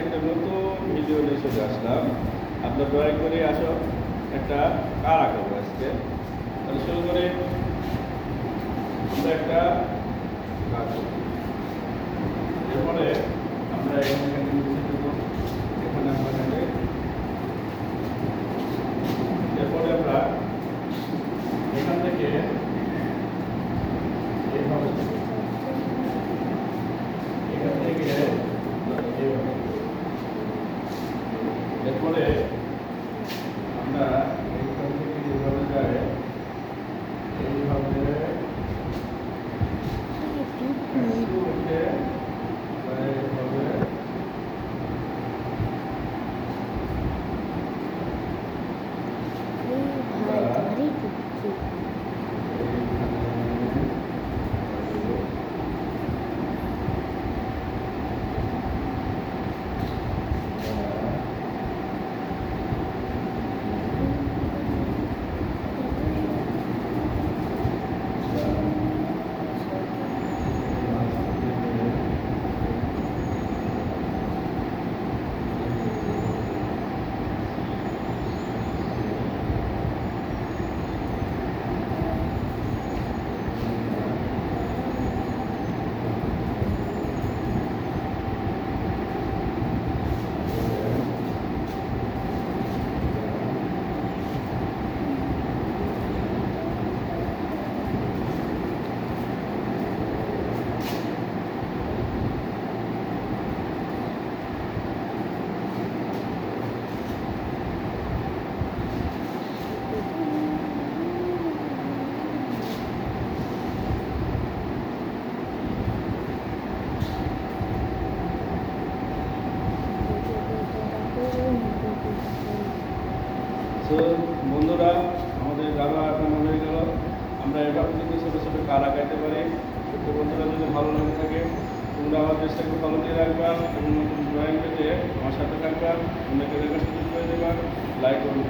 একটা নতুন ভিডিও নিয়ে চলে আসলাম আপনার দয়া করে আসো, একটা কার আঁকাবো আজকে তাহলে শুরু করে আমরা একটা কাজ করব। এরপরে আমরা এখানে এখানে নিচে দেবো। এখানে আমরা এখানে এরপরে আমরা এখান থেকে এইভাবে দেবো। এখান থেকে এইভাবে। এরপরে আমরা তো বন্ধুরা, আমাদের গালা মজা হয়ে গেল। আমরা এটা থেকে ছোটো ছোটো কারা আঁকাইতে পারি তো বন্ধুরা, যদি ভালো লেগে থাকে, তোমরা আমার চেষ্টাকে ফলো দিয়ে রাখবা এবং নতুন ড্রয়িং পেতে আমার সাথে থাকবা। অন্যকে দেখার সুযোগ করে দেবা। লাইক করুন।